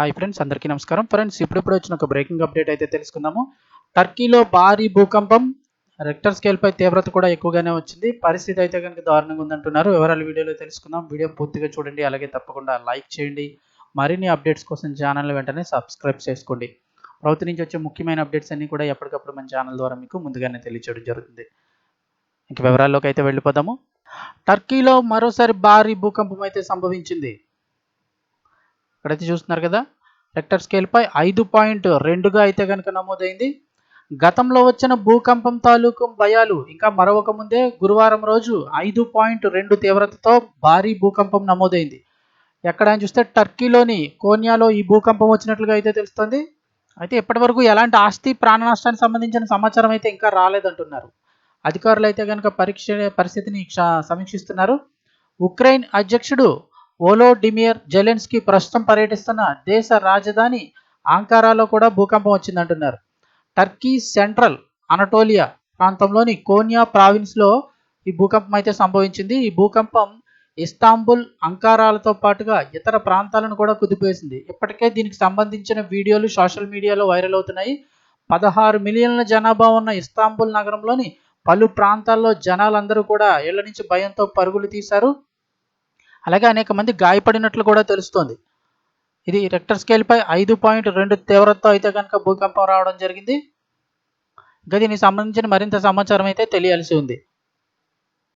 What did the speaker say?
Hi friends అందరికీ నమస్కారం. Friends ఇప్పుడిప్పుడు వచ్చిన ఒక బ్రేకింగ్ అప్డేట్ అయితే తెలుసుకుందాము. టర్కీలో భారీ భూకంపం రెక్టర్ స్కేల్పై తీవ్రత కూడా ఎక్కువగానే వచ్చింది. పరిస్థితి అయితే కనుక దారుణంగా ఉందంటున్నారు. వివరాలు వీడియోలో తెలుసుకుందాం. వీడియో పూర్తిగా చూడండి. అలాగే తప్పకుండా లైక్ చేయండి. మరిన్ని అప్డేట్స్ కోసం ఛానల్ వెంటనే సబ్స్క్రైబ్ చేసుకోండి. ప్రభుత్వం నుంచి వచ్చే ముఖ్యమైన అప్డేట్స్ అన్నీ కూడా ఎప్పటికప్పుడు మన ఛానల్ ద్వారా మీకు ముందుగానే తెలియచేయడం జరుగుతుంది. ఇంక వివరాల్లోకి అయితే వెళ్ళిపోదాము. టర్కీలో మరోసారి భారీ భూకంపం అయితే సంభవించింది. ఇక్కడైతే చూస్తున్నారు కదా రెక్టర్ స్కేల్పై ఐదు పాయింట్ రెండుగా అయితే కనుక నమోదైంది. గతంలో వచ్చిన భూకంపం తాలూకు భయాలు ఇంకా మరొక ముందే గురువారం రోజు ఐదు పాయింట్ రెండు తీవ్రతతో భారీ భూకంపం నమోదైంది. ఎక్కడ అని చూస్తే టర్కీలోని కోన్యాలో ఈ భూకంపం వచ్చినట్లుగా అయితే తెలుస్తుంది. అయితే ఇప్పటివరకు ఎలాంటి ఆస్తి ప్రాణ నష్టానికి సంబంధించిన సమాచారం అయితే ఇంకా రాలేదంటున్నారు. అధికారులు అయితే కనుక పరీక్ష పరిస్థితిని క్ష- సమీక్షిస్తున్నారు. ఉక్రెయిన్ అధ్యక్షుడు ఓలోడిమియర్ జెలెన్స్కీ ప్రస్తుతం పర్యటిస్తున్న దేశ రాజధాని ఆంకారాలో కూడా భూకంపం వచ్చిందంటున్నారు. టర్కీ సెంట్రల్ అనటోలియా ప్రాంతంలోని కోనియా ప్రావిన్స్లో ఈ భూకంపం అయితే సంభవించింది. ఈ భూకంపం ఇస్తాంబుల్ అంకారాలతో పాటుగా ఇతర ప్రాంతాలను కూడా కుదిపేసింది. ఇప్పటికే దీనికి సంబంధించిన వీడియోలు సోషల్ మీడియాలో వైరల్ అవుతున్నాయి. పదహారు మిలియన్ల జనాభా ఉన్న ఇస్తాంబుల్ నగరంలోని పలు ప్రాంతాల్లో జనాలందరూ కూడా ఇళ్ళ నుంచి భయంతో పరుగులు తీశారు. అలాగే అనేక మంది గాయపడినట్లు కూడా తెలుస్తోంది. ఇది రెక్టర్ స్కేల్పై ఐదు పాయింట్ రెండు తీవ్రతతో అయితే కనుక భూకంపం రావడం జరిగింది. ఇంకా దీనికి సంబంధించిన మరింత సమాచారం అయితే తెలియాల్సి ఉంది.